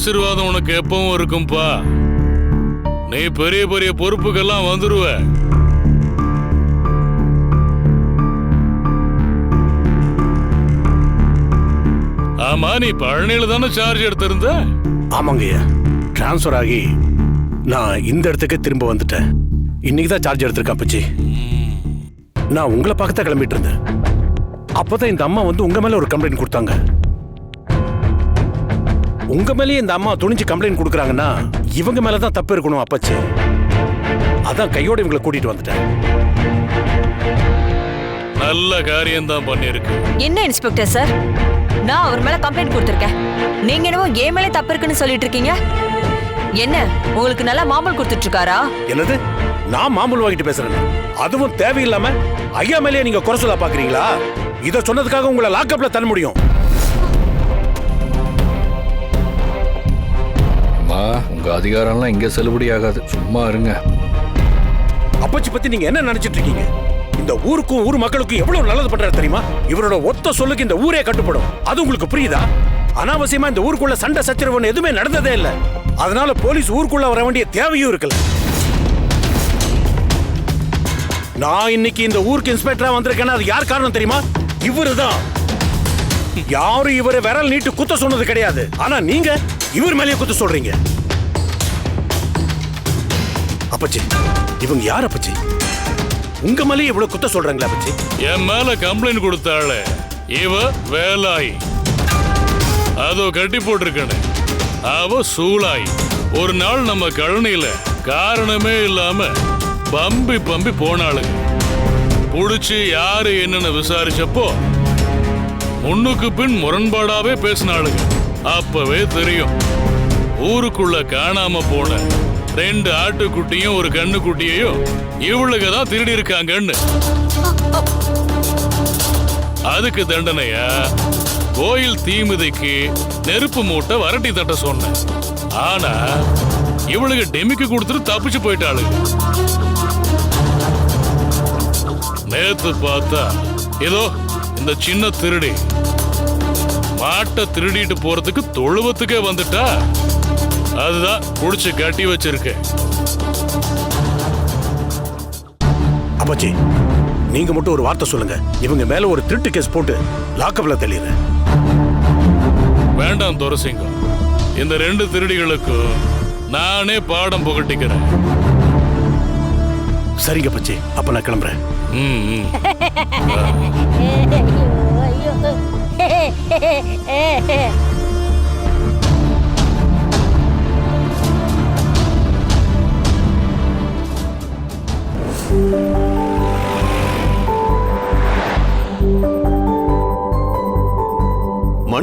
ஆசீர்வாதம் உனக்கு எப்பவும் இருக்கும்பா. நீ பெரிய பெரிய பொறுப்புக்கெல்லாம் வந்துருவ. ஆமா நீ பழனியில தானே சார்ஜ் எடுத்திருந்த? ஆமாங்கய்யா ட்ரான்ஸ்ஃபர் ஆகி நான் இந்த இடத்துக்கு திரும்ப வந்துட்டேன். இன்னைக்கு தான் சார்ஜ் எடுத்திருக்கேன் அப்பச்சி. நான் உங்களை பார்க்கத்தான் கிளம்பிட்டு இருந்தேன். அப்பதான் இந்த அம்மா வந்து உங்க மேல ஒரு கம்ப்ளைண்ட் கொடுத்தாங்க. உங்க மேலேயே இந்த அம்மா துணிஞ்சு கம்ப்ளைண்ட் கொடுக்குறாங்கன்னா இவங்க மேல தான் தப்பு இருக்கணும் அப்பச்சி. அதான் கையோட இவங்களை கூட்டிட்டு வந்துட்டேன். நல்ல காரியம் தான் பண்ணிருக்கு என்ன இன்ஸ்பெக்டர் சார் நான் அவர் மேல கம்ப்ளைண்ட் கொடுத்திருக்கேன். நீங்க என்னவோ என் மேலே தப்பு இருக்குன்னு சொல்லிட்டு இருக்கீங்க என்ன உங்களுக்கு நல்லா மாமூல் கொடுத்துட்டு இருக்காரா என்னது? நான் மாமூல் வாங்கிட்டு பேசுறேன். அதுவும் தேவையில்லாம ஐயா மேலேயே நீங்க குறை சொல்ல பாக்குறீங்களா? இத சொன்னதுக்காக உங்களை லாக்அப்ல தர முடியும். அதிகாரம்லாம் இங்க செல்லுபடி ஆகாது. சும்மா இருங்க. அப்பச்சி பத்தி நீங்க என்ன நினைச்சிட்டு இருக்கீங்க? இந்த ஊருக்கும் ஊர் மக்களுக்கும் எவ்வளவு நல்லது பண்றாரு தெரியுமா? இவரோட ஒத்த சொல்லுக்கு இந்த ஊரே கட்டுப்படும். அது உங்களுக்கு புரியுதா? அனாவசியமா இந்த ஊருக்குள்ள சண்டை சச்சரவுன்னு எதுவுமே நடந்ததே இல்ல. அதனால போலீஸ் ஊருக்குள்ள வர வேண்டிய தேவையும் இருக்கல நான் இன்னைக்கு இந்த ஊருக்கு இன்ஸ்பெக்டரா வந்திருக்கேன்னா அது யார் காரணம் தெரியுமா? இவருதான். யாரும் இவரை விரல் நீட்டு குத்த சொன்னது கிடையாது. ஆனா நீங்க இவர் மேலேயே குத்த சொல்றீங்க. அப்பச்சி. இவங்க யார் அப்பச்சி? உங்க மேலே இவ்வளவு குத்த சொல்றாங்களா அப்பச்சி? என் மேல கம்ப்ளைண்ட் கொடுத்தாள். இவ வேலாய். அதோ கட்டி போட்டிருக்கனே. அவ சூளாய் ஒரு நாள் நம்ம கழனியில காரணமே இல்லாம பம்பி பம்பி போனாளுங்க புடிச்சு யாரு என்னன்னு விசாரிச்சப்போ முன்னுக்கு பின் முரண்பாடாவே பேசினாளுங்க. அப்பவே தெரியும். ஊருக்குள்ள காணாம போன ரெண்டு ஆட்டுக்குட்டியும் ஒரு கண்ணுக்குட்டியையும் இவளுக்கு தான் திருடி இருக்காங்கன்னு அதுக்கு தண்டனையா கோயில் தீமிதிக்கு நெருப்பு மூட்டை வரட்டி தட்ட சொன்னேன். ஆனா இவளுக்கு டெமிக்கு கொடுத்துட்டு தப்பிச்சு போயிட்டாளு நேத்து பார்த்தா ஏதோ இந்த சின்ன திருடி. மாட்டை திருடிட்டு போறதுக்கு தொழுவத்துக்கே வந்துட்டா. அதுதான் புடிச்சு கட்டி வச்சிருக்கேன் அப்பச்சி நீங்க மட்டும் ஒரு வார்த்தை சொல்லுங்க. இவங்க மேல ஒரு திருட்டு கேஸ் போட்டு லாக்அப்ல தெளிறேன் வேண்டாம் துரசிங்கம். இந்த ரெண்டு திருடிகளுக்கும் நானே பாடம் புகட்டிக்கிறேன். சரிங்க பச்சி அப்ப நான் கிளம்புறேன். ம்,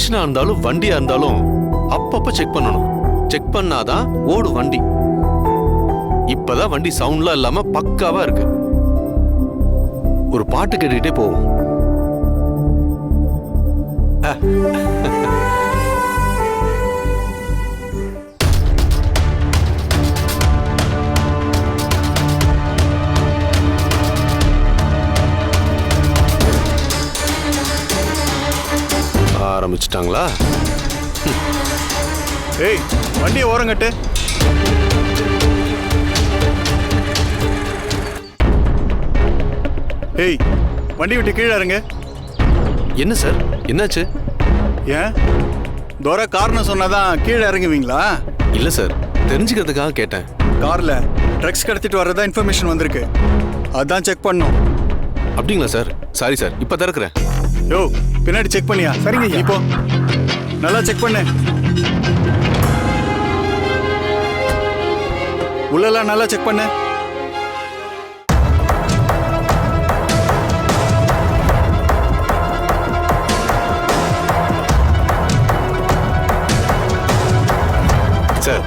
மனுஷனா இருந்தாலும் வண்டியா இருந்தாலும் அப்பப்ப செக் பண்ணணும். செக் பண்ணாதான் ஓடும் வண்டி. இப்பதான் வண்டி சவுண்ட்லாம் இல்லாம பக்காவா இருக்கு. ஒரு பாட்டு கேட்டுக்கிட்டே போவோம். ஆரம்பிச்சிட்டாங்களா ஏய் வண்டியை ஓரங்கட்டு ஏய் வண்டி விட்டு கீழே இறங்க. என்ன சார்? என்னாச்சு? ஏன்? தோர காரணம் சொன்னாதான் கீழே இறங்குவீங்களா? இல்ல சார் தெரிஞ்சுக்கிறதுக்காக கேட்டேன். கார்ல ட்ரக்ஸ் கடத்திட்டு வர்றதா இன்ஃபர்மேஷன் வந்திருக்கு. அதான் செக் பண்ணோம். அப்படிங்களா சார்? சாரி சார் இப்ப திறக்கிறேன். யோ பின்னாடி செக் பண்ணியா? சரிங்க இப்போ? நல்லா செக் பண்ணு. உள்ளெல்லாம் நல்லா செக் பண்ணு. சார்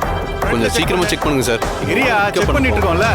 கொஞ்சம் சீக்கிரமா செக் பண்ணுங்க சார். இரியா செக் பண்ணிட்டு. இருக்கோம்ல.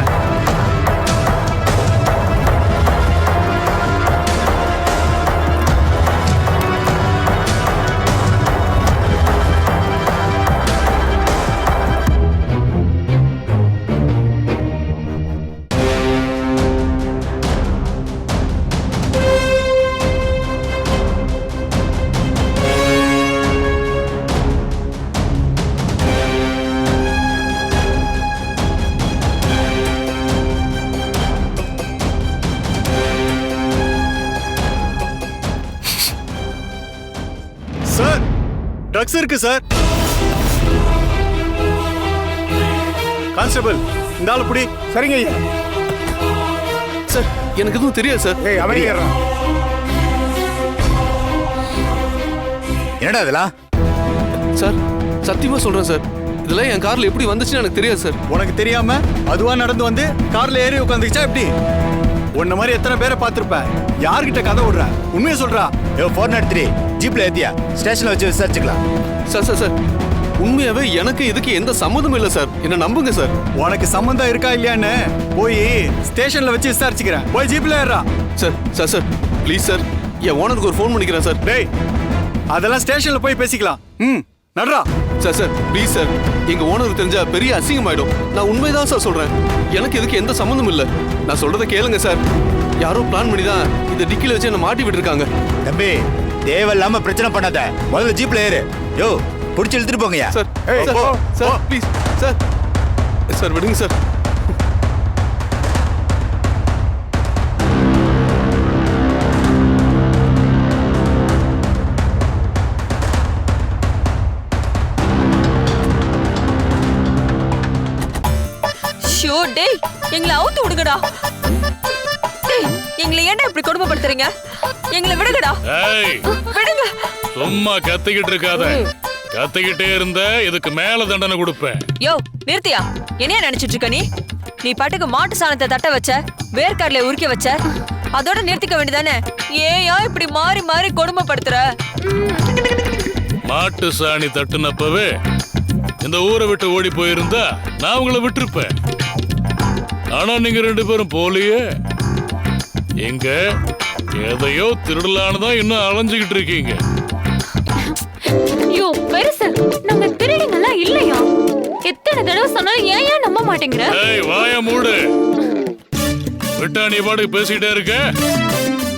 ட்ரக்ஸ் இருக்கு சார் கான்ஸ்டபிள் இந்த ஆளு புடி. சரிங்க ஐயா. சார் எனக்கு எதுவும் தெரியாது சார் ஏய் அமைதியாடுறான் என்னடா இதெல்லாம்? சார் சத்தியமா சொல்றேன் சார் இதெல்லாம் என் கார்ல எப்படி வந்துச்சுன்னு எனக்கு தெரியாது சார் உனக்கு தெரியாம அதுவா நடந்து வந்து கார்ல ஏறி உட்காந்துக்கிச்சா எப்படி? உன்ன மாதிரி எத்தனை பேரை பார்த்திருப்பேன் யார்கிட்ட கதை விடுற? உண்மையை சொல்றா. ஏ ஃபோர் நாட் த்ரீ ஜீப்ல ஏத்தியா. ஸ்டேஷன்ல வச்சு விசாரிச்சுக்கலாம். Sir sir sir. உண்மையாவே எனக்கு இதுக்கு எந்த சம்மந்தமும் இல்லை சார். என்ன நம்புங்க சார். உனக்கு சம்மந்தம் இருக்கா இல்லையான்னு போய் ஸ்டேஷன்ல வச்சு விசாரிச்சுக்கிறேன். போய் ஜீப்ல ஏறா sir sir sir. Please sir. என் ஓனருக்கு ஒரு ஃபோன் பண்ணிக்கிறேன் சார். டேய் அதெல்லாம் ஸ்டேஷன்ல போய் பேசிக்கலாம். ம் நடுறா. சார் சார் ப்ளீஸ் சார் எங்க ஓனருக்கு தெரிஞ்சா பெரிய அசிங்கமாயிடும். நான் உண்மைதான் சார் சொல்றேன். எனக்கு இதுக்கு எந்த சம்மந்தமும் இல்லை. நான் சொல்றதை கேளுங்க சார் யாரோ பிளான் பண்ணி தான் இந்த டிக்கில வச்சு என்ன மாட்டி விட்டுருக்காங்க. தம்பி தேவையில்லாம பிரச்சனை பண்ணாத. முதல்ல ஜீப்ல ஏறு. யோ புடிச்சு இழுத்துட்டு போங்கயா sir sir. Please sir sir விடுங்க சார் டேய் எங்களை அவுத்து விடுங்கடா. எங்களை ஏன்டா இப்படி கொடுமைப்படுத்துறீங்க? எங்களை விடுங்கடா. விடுங்க. சும்மா கத்திக்கிட்டு இருக்காத. கத்திக்கிட்டே இருந்த இதுக்கு மேல தண்டனை கொடுப்பேன். யோ நிறுத்தியா? என்னையா நினைச்சிட்டு இருக்க நீ? நீ பாட்டுக்கு மாட்டு சாணத்தை தட்ட வச்ச வேர்க்கடலை உரிக்க வச்ச அதோட நிறுத்திக்க வேண்டியதானே? ஏயா இப்படி மாறி மாறி கொடுமைப்படுத்துற? மாட்டு சாணி தட்டுனப்பவே இந்த ஊரை விட்டு ஓடி போயிருந்தா நான் உங்களை விட்டிருப்பேன். ஆனா நீங்க ரெண்டு பேரும் போலியே. எங்க? எதையோ திருடலான்னு தான் இன்னும் அலைஞ்சுகிட்டு இருக்கீங்க. ஐயோ பெருசு நாங்க திருடிங்கலாம் இல்லையா? எத்தனை தடவை சொன்னாலும் ஏன் ஏன் நம்ப மாட்டேங்கிற? ஏய் வாய மூடு. விட்டா நீ பாட்டுக்கு பேசிக்கிட்டே இருக்க.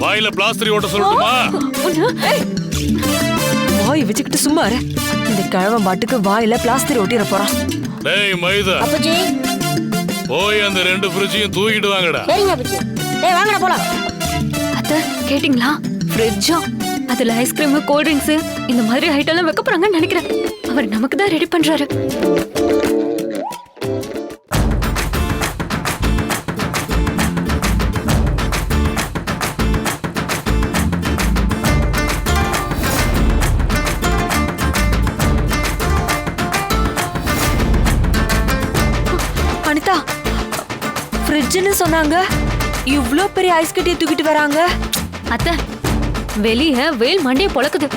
வாயில பிளாஸ்டரி ஓட்ட சொல்லட்டுமா? வாய் வச்சுக்கிட்டு சும்மா. இந்த கிழவன் பாட்டுக்கு வாயில பிளாஸ்டர் ஒட்டிட போறான். டேய் மைதா. அப்பச்சி போய் அந்த ரெண்டு ஃப்ரிட்ஜையும் தூக்கிட்டு வாங்கடா. சரிங்க அப்பச்சி ஏய் வாங்கடா போலாம். அத்த கேட்டிங்களா? ஃப்ரிட்ஜா அதுல ஐஸ்கிரீம் கோல்ட் ட்ரிங்க்ஸ் இந்த மாதிரி ஐட்டம் எல்லாம் வைக்க போறாங்கன்னு நினைக்கிறேன். அவர் நமக்கு தான் ரெடி பண்றாரு. ஃப்ரிட்ஜ்னு சொன்னாங்க. இவ்ளோ பெரிய ஐஸ் கட்டியை தூக்கிட்டு வராங்க. அத்த வெளிய வெயில் மண்டைய பொளக்குது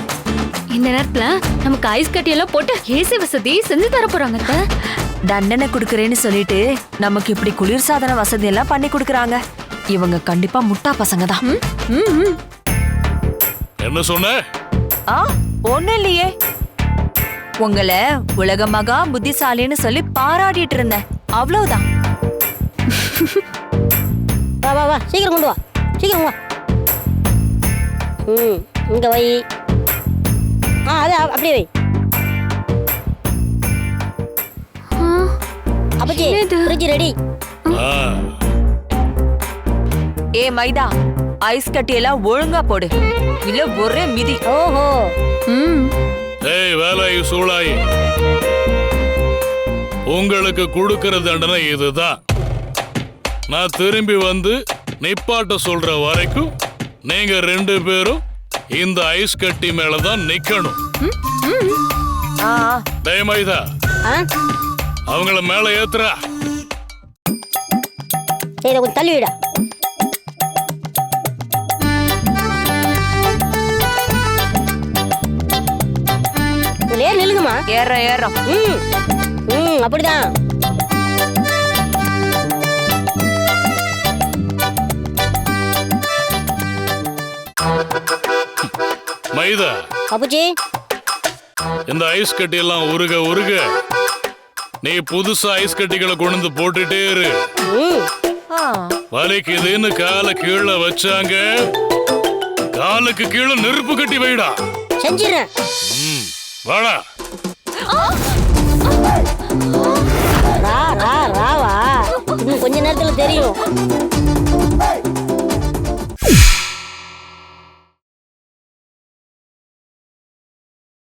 இந்த நேரத்துல நமக்கு ஐஸ் கட்டி எல்லாம் போட்டு ஏசி வசதி செஞ்சு தர போறாங்க அத்தை. தண்டனை குடுக்கறேன்னு சொல்லிட்டு நமக்கு இப்படி குளிர்சாதன வசதி எல்லாம் பண்ணி கொடுக்கறாங்க. இவங்க கண்டிப்பா முட்டா பசங்க தான். என்ன சொன்ன? ஆ ஒண்ணும் இல்லையே. உங்களை உலக மகா புத்திசாலின்னு சொல்லி பாராட்டிட்டு இருந்தேன். அவ்வளவுதான். வா சீக்கிரம் கொண்டு வா. சீக்கிரம் வா. ம் இங்க வை. ஆ அது அப்படியே வை. அப்பச்சி? ஃப்ரிட்ஜ் ரெடி ஆ, ஏ மைதா ஐஸ் கட்டி எல்லாம் ஒழுங்கா போடு. இல்ல ஒரே மிதி. ஓஹோ. ம். டேய் வேலாயி சூளாயி உங்களுக்கு கொடுக்கிற தண்டனை இதுதான். நான் திரும்பி வந்து நிப்பாட்ட சொல்ற வரைக்கும் நீங்க ரெண்டு பேரும் இந்த ஐஸ் கட்டி மேல தான் நிக்கணும். ஆ ஆ. டேய் மைதா. ஆ? அவங்கள மேல ஏத்துறா. சரி இதை கொஞ்சம் தள்ளி விடா. இதுல ஏறி நில்லுங்கம்மா. ஏறுறோம் ம் ம் அப்படிதான். மைதா அப்பச்சி இந்த ஐஸ் கட்டி எல்லாம் உருக உருக நீ புதுசா ஐஸ் கட்டிகளை கொண்டு போட்டுட்டே இரு. வலிக்குதுன்னு காலை கீழே வச்சாங்க. காலுக்கு கீழே நெருப்பு கட்டி வைடா. செஞ்சிடுறேன். வாடா. ரா ரா ராவா இன்னும் கொஞ்ச நேரத்துல தெரியும்.